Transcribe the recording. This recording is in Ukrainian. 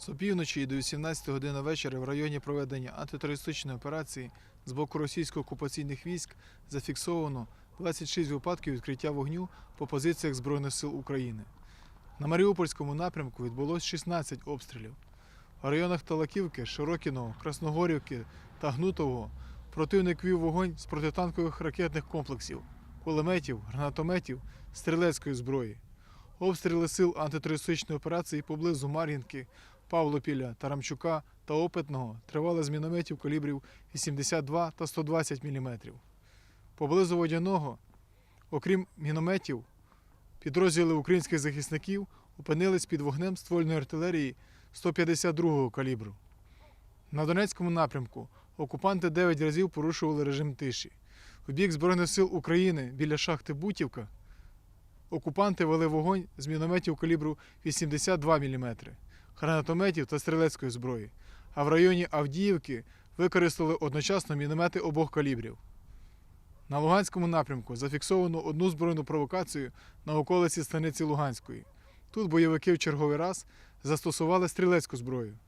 З опівночі до 18 години вечора в районі проведення антитерористичної операції з боку російсько-окупаційних військ зафіксовано 26 випадків відкриття вогню по позиціях Збройних сил України. На Маріупольському напрямку відбулось 16 обстрілів. У районах Талаківки, Широкіного, Красногорівки та Гнутового противник вів вогонь з протитанкових ракетних комплексів, кулеметів, гранатометів, стрілецької зброї. Обстріли сил антитерористичної операції поблизу Мар'їнки, Павлопіля, Тарамчука та Опитного тривали з мінометів калібрів 82 та 120 мм. Поблизу водяного, окрім мінометів, підрозділи українських захисників опинились під вогнем ствольної артилерії 152-го калібру. На Донецькому напрямку окупанти 9 разів порушували режим тиші. У бік Збройних сил України біля шахти Бутівка окупанти вели вогонь з мінометів калібру 82 мм, гранатометів та стрілецької зброї, а в районі Авдіївки використали одночасно міномети обох калібрів. На Луганському напрямку зафіксовано одну збройну провокацію на околиці станиці Луганської. Тут бойовики в черговий раз застосували стрілецьку зброю.